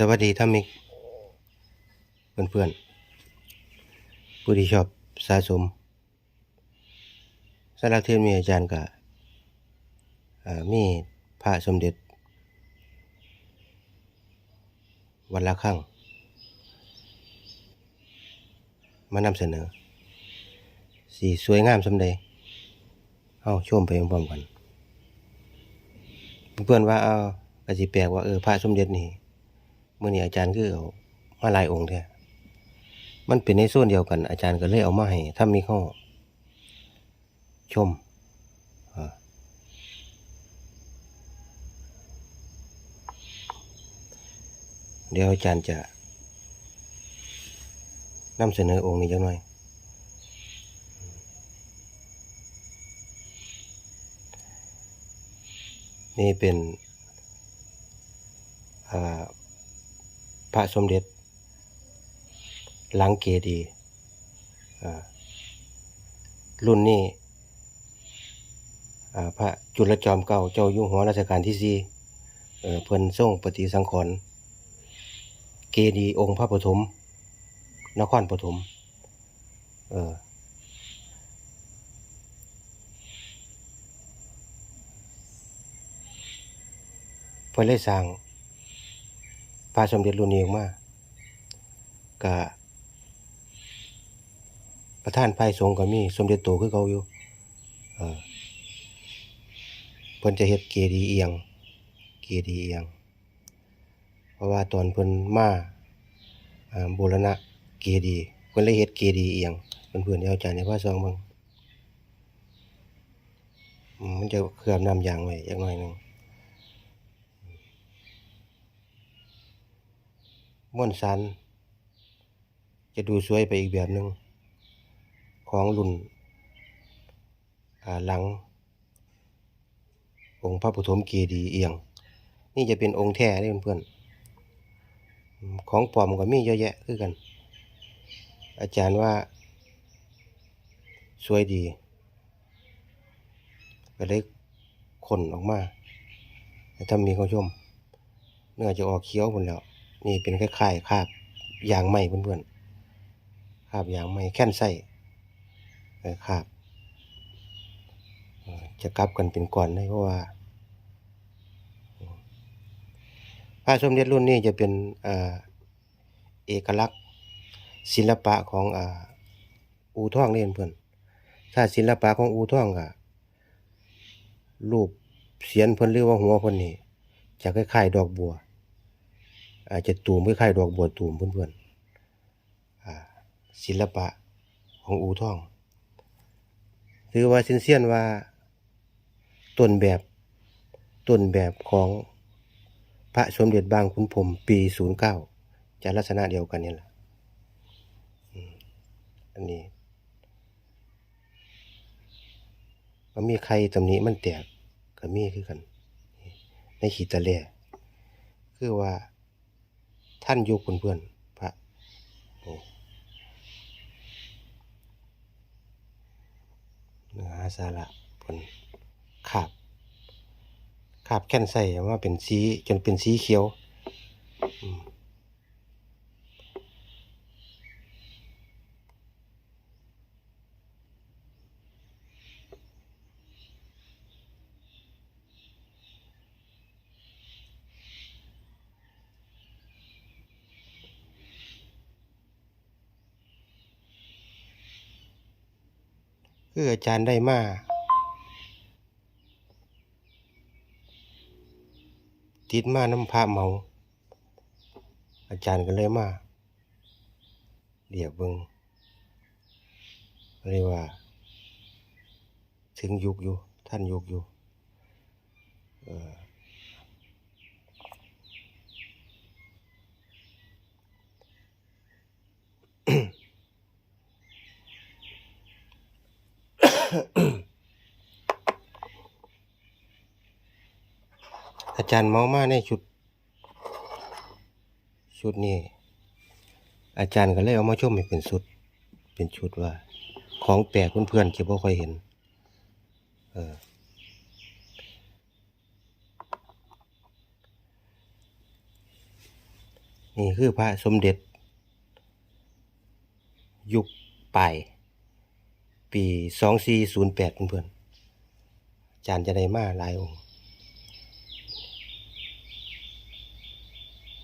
สวัสดีท่านมิกเพื่อนๆผู้ที่ชอบสะสมสำหรับเทศมีอาจารย์ก็อ่ามีพระสมเด็จ วันละครั้งมานำเสนอ สีสวยงามสำใดเอาชมไปพร้อมกัน เพื่อนว่าเอาก็สิแปลกว่าเออพระสมเด็จนี่ มื้อนี้อาจารย์คือเอามาลายองค์แท้มันเป็นในส่วนเดียวกัน อาจารย์ก็เลยเอามาให้ถ้ามีข้าชมเดี๋ยวอาจารย์จะนำเสนอองค์นี้จักหน่อย นี่เป็น อ่า ระสมเด็จ หลังเกดีรุ่นนี้พระจุลจอมเก่าเจ้าอยู่หัวรัชกาลที่สี่เอ่อเพิ่นทรงปฏิสังขรณ์เกดีองค์พระปฐมนครปฐมเออเพิ่นเลยสร้าง พระสมเด็จรุ่นนี้ออกมาก็ประธานภายสงก็มีสมเด็จโตคือเขาอยู่เออเพิ่นจะเฮ็ดเกดีย์เอียง เกดีย์เอียง เพราะว่าตอนเพิ่นมาอ่าบูรณะเกดีย์เพิ่นเลยเฮ็ดเกดีย์เอียงเพิ่นๆเดี๋ยวอาจารย์ให้พาซองเบิ่งมันจะเคลือบน้ำยางไว้จักหน่อยหนึง ม่วนสันจะดูสวยไปอีกแบบหนึ่งของรุ่นหลัง องค์พระปฐมเกดีย์เอียง นี่จะเป็นองค์แท้นี่เพื่อนๆของปลอมก็มีเยอะแยะคือกัน อาจารย์ว่า สวยดีก็เลยขนออกมาให้ท่านมีเขาชมเนื้อจะออกเขียวหมดแล้ว นี่เป็นคล้ายๆคาบยางไหมเพื่อนๆคาบยางไหมแค่นไส้คาบจะกลับกันเป็นก่อนได้เพราะว่าพระสมเด็จรุ่นนี้จะเป็นเอกลักษณ์ศิลปะของอูท่องนี่เพื่อนถ้าศิลปะของอูท่องก็รูปเสียนเพิ่นหรือว่าหัวเพิ่นนี่จะคล้ายๆดอกบัว อาจจะตูมคล้ายๆดอกบัวตูมเพื่อนๆศิลปะของอูท่องถือว่าเซนเซียนว่าต้นแบบต้นแบบของพระสมเด็จบางขุนพรมปี09จะลักษณะเดียวกันนี่แหละอันนี้มันมีใครตำหนิมันแตกก็มีคือกัน ในขีตะแล่คือว่า ท่านอยู่เพื่อนๆพระเนื้อหาสาระผลขาบขาบแค่นใส่ว่าเป็นสีจนเป็นสีเขียว อืม คืออาจารย์ได้มาติดมาน้ำพระเมา อาจารย์ก็เลยมาเรียกเบิงเรียกว่า ถึงยุคอยู่ ท่านยุคอยู่อ อาจารย์เมามาในชุด ชุดนี้ อาจารย์ก็เลยเอามาชมให้เป็นชุด เป็นชุดว่า ของแปลกเพื่อนๆจะบ่ค่อยเห็น เออนี่คือพระสมเด็จ ยุคปลาย ปีสองสี่ศูนย์แปดเพื่อนๆอาจารย์จะได้มาหลายองค์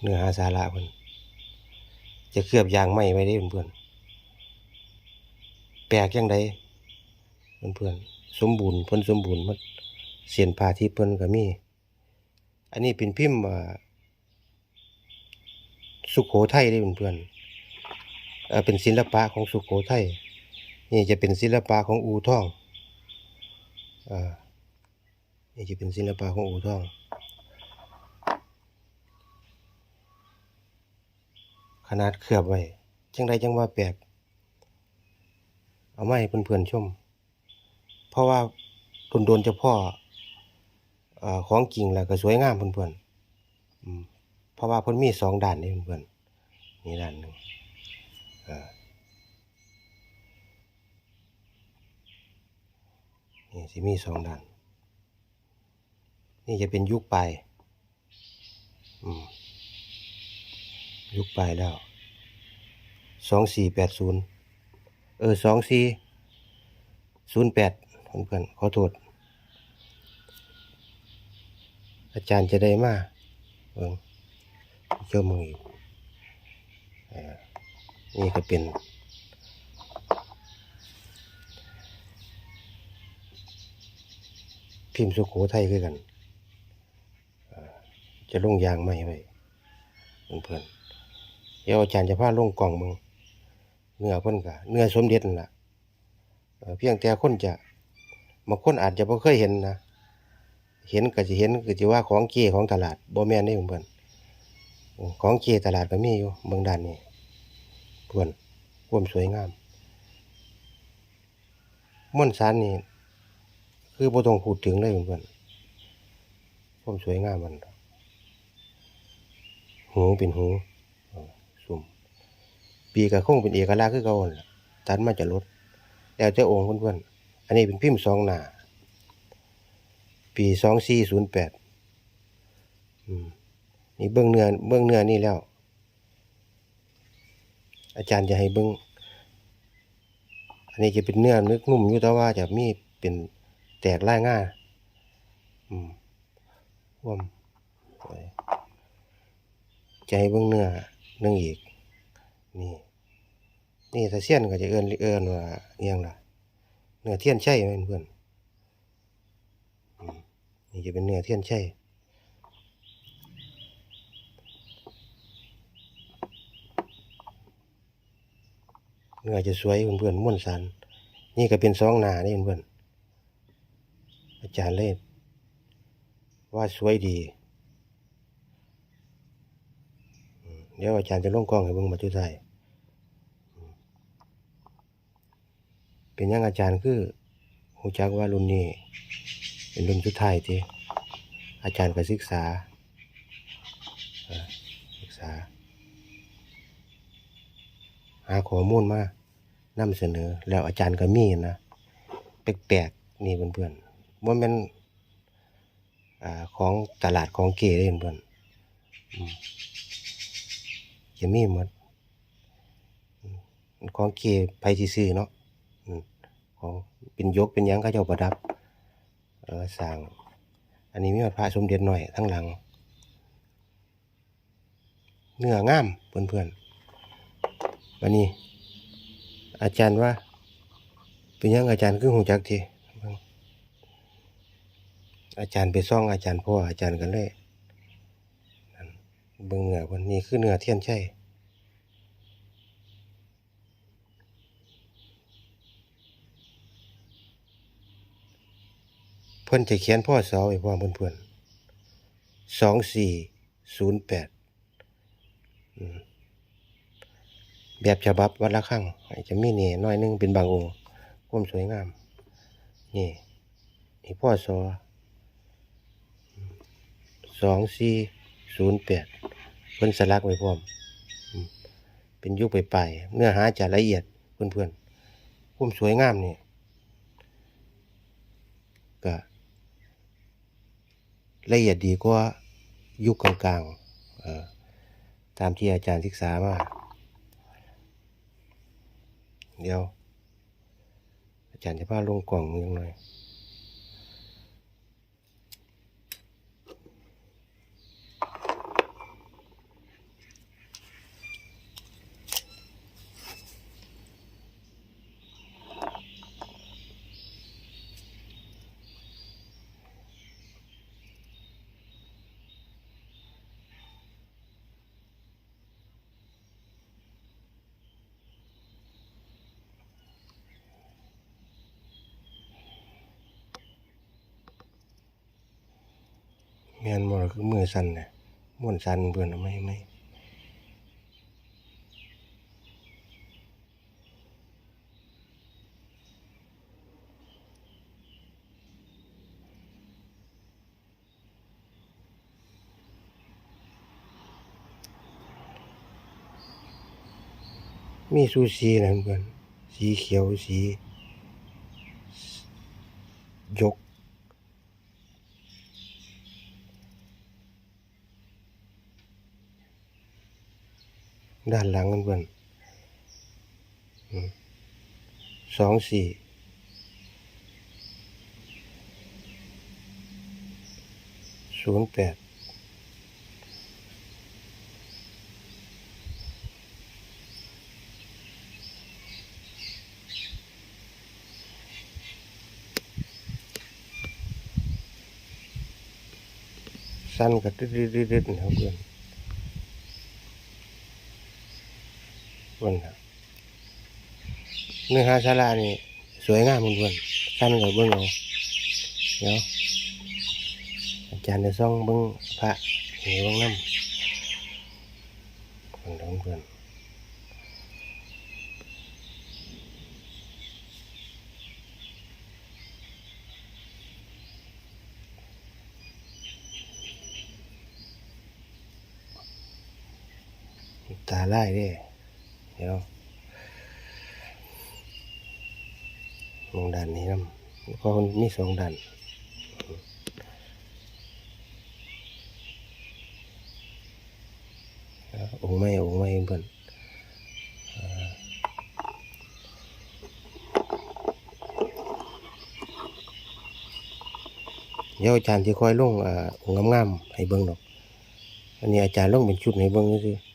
เนื้อหาสาระเพิ่อนจะเคลือบยางไม้ไว้ได้เพื่อนๆแปลกยังไดเพื่อนๆสมบูรณ์เพิ่นสมบูรณ์หมันเสียนผาที่เพิ่นก็มี อันนี้เป็นพิมพ์อ่าสุโขทัยได้เพื่อนๆเอ่อเป็นศิลปะของสุโขทัย นี่จะเป็นศิลปะของอู่ทองอ่านี่จะเป็นศิลปะของอู่ทอง ขนาดเคลือบไว้ จังใดจังว่าแปลกเอาไมาให้เพื่อนๆชม เพราะว่าโดนๆจะพ่ออ่อของจริงแล้วก็สวยงามเพื่อนๆเพราะว่าเพิ่นมีสองด้านนี่เพื่อนๆนี่ด้านหนึ่งอ่า นี่สิมีสองด้าน นี่จะเป็นยุคปลายอืมยุคปลายแล้วสองสี่แปดศูนย์เออสองสี่ศูนย์แปดเพื่อนขอโทษ อาจารย์จะได้มาเบิ่งเจ้ามืออีกนี่ก็เป็น พิมพ์สุโขทัยคือกันจะลงยางไม่ไว้เพื่อนเดี๋ยวอาจารย์จะพาลงกล่องมึงเนื้อเพิ่นก็เนื้อสมเด็จนั่นล่ะเพียงแต่คนจะบางคนอาจจะบ่เคยเห็นนะเห็นก็สิเห็นก็สิว่าของเก๋ของตลาดบ่แม่นนี่เพื่อนของเก๋ตลาดก็มีอยู่เบางด้านนี่เพื่อนความสวยงามม่วนสารนี่ คือบ่ต้องพูดถึงเลยเพื่อนๆความสวยงามมันหูเป็นหูสุ่มปีกระคงเป็นเอกลักษณ์คือเก่าหั่นตัดมาจากรถแล้วแต่องค์เพื่อนๆอันนี้เป็นพิมพ์สองหน้าปีสองสี่ศูนย์แปดนี่เบื้องเนื้อเบื้องเนื้อนี่แล้ว อาจารย์จะให้เบื้องอันนี้จะเป็นเนื้อนึกนุ่มอยู่แต่ว่าจะมีเป็น แตกล่ายง่ายอืมว่มสวยใจเบิ่งเนื้อเนื่องอีก นี่ นี่ถ้าเสี้ยนก็จะเอิ้นเอิ้นว่าอิหยังล่ะ เนื้อเทียนชัยแม่นเพื่อนอนี่จะเป็นเนื้อเทียนชัยเนื้อจะสวยเพื่อนๆม้วนสันนี่ก็เป็นสองหน้านี่เพื่อนๆ อาจารย์เลยว่าสวยดี เดี๋ยวอาจารย์จะลงกล้องให้เบิ่งมาจุดไทายเป็นยังอาจารย์คือหูจักว่ารุ่นนี้ เป็นรุ่นสุดท้ายที่อาจารย์ก็ศึกษาศึกษา หาข้อมูลมานำเสนอแล้วอาจารย์ก็มีนะแปลกๆนี่เพื่อนๆ ว่าแม่นอ่าของตลาดของเก๋เด้เพื่อนๆอืมจะมีหมดของเก็บไปที่ซื้อเนาะของเป็นยกเป็นยังเขาเจ้าประดับ เออสร้าง อันนี้มีวัดพระสมเด็จหน่อยทั้งหลัง เนื้องามเพื่อนๆวันนี้ อาจารย์ว่า เป็นยังอาจารย์คือหูจักที อาจารย์ไปซ่องอาจารย์พ่ออาจารย์กันเลยเบิ่งเหนือวันนี้คือเหนือเทียนใชัยเพิ่นจะเขียนพ่อสอไว้พร้อมเพื่อนสองสี่ศูนย์แปดแบบฉบับวัดละครั้งจะมีเนี่น้อยนึงเป็นบางองค์ความสวยงาม นี่นี่พ่อสอ สองสี่ศูนย์แปดเพิ่นสลักไว้พร้อม เป็นยุคปลายๆเนื้อหาจะละเอียดเพื่อนๆความสวยงามนี่ก็ละเอียดดีกว่ายุคกลางๆตามที่อาจารย์ศึกษามาเดี๋ยว อาจารย์จะพาลงกล่องมือหน่อย แม่นบ่ล่ะคือมือสั่นน่ะม่วนสั่นเพิ่นเอาไม่ไม่มีซูสีนะเพื่อนสีเขียวสี ยก ด้านหลังกันเพื่อนสองสี่ศูนย์แปดสั้นกับดิดๆๆนะครับเพื่อน พื่อนครับเนื้อหาสาระนี่สวยงามเพื่อนๆท่านกับเบิ้งเอาเดี๋ยวอาจารย์จะซ่องเบิ้งพระเหวงน้ำเพื่อนๆเพื่อนตาไล่เด้ เดี๋ยวลงด่านนี้นะเพราะมันมีสองด่านเอาองค์ไม่องค์ไม่เพิ่นอ่าเดี๋ยวอาจารย์ที่คอยลงอ่าองค์งามๆให้เบิ่งดอกอันนี้อาจารย์ลงเป็นชุดให้เบิ่งซื่อๆ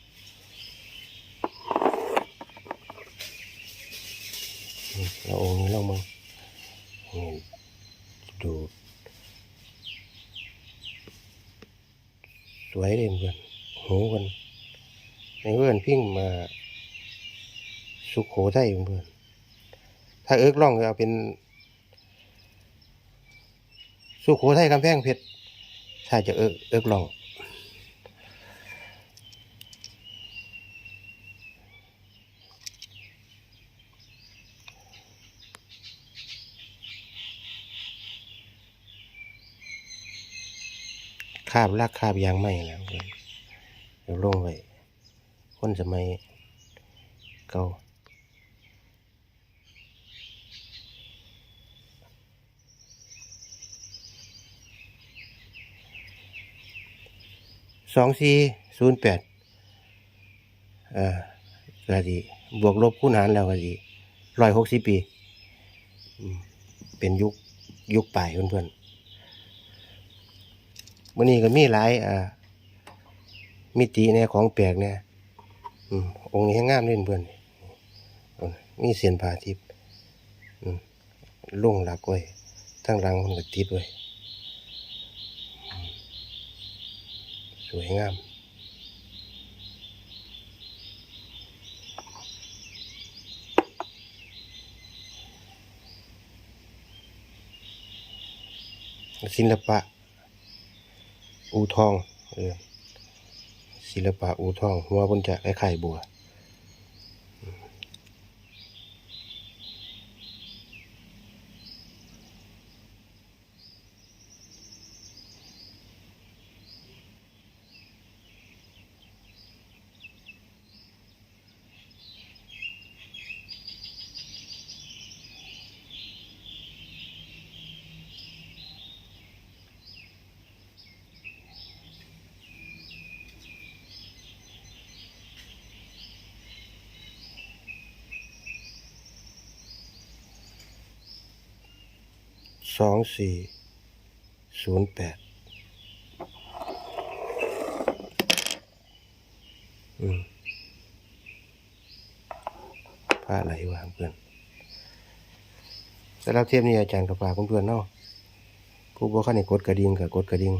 เราองค์นี้ลองมึงนี่ดูสวยเลยเพื่อนหูกันในเพื่อนพิ้งมา สุโขทัยเพื่อนถ้าเอิกล่องก็เอาเป็น สุโขทัยกำแพงเพชรถ้าจะเอิกเอิกล่อง คาบลากคาบยางไม่แล้วเพิ่นเดี๋ยวลงไว้คนสมัยเก่า สองสี่ศูนย์แปดเอ่อกะดีบวกลบคูณหารแล้วกะดีร้อยหกสิบปี เป็นยุคยุคปลายเพื่อนๆมื่อนี้ก็มีหลายอ่ามิติในของแปลกเนี่ยองค์นี้ให้งามเล่นเพื่อนอืมมีเสียนผาทิพย์ลุ่งหลักไว้ทั้งหลังมันก็ติดไว้อืม สวยงาม ศิลปะ อูทองเออศิลปะอูทองหัวบนจะไอ้ไข่บัว สองสี่ศูนย์แปดอืมพระไหลวางเพื่อนสำหรับเทปนี้อาจารย์กับฝากเพื่อนๆเนาะผู้บ่คันให้กดกระดิ่งกับกดกระดิ่ง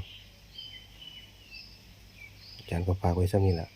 อาจารย์ก็ฝากไว้สักนี้แหละ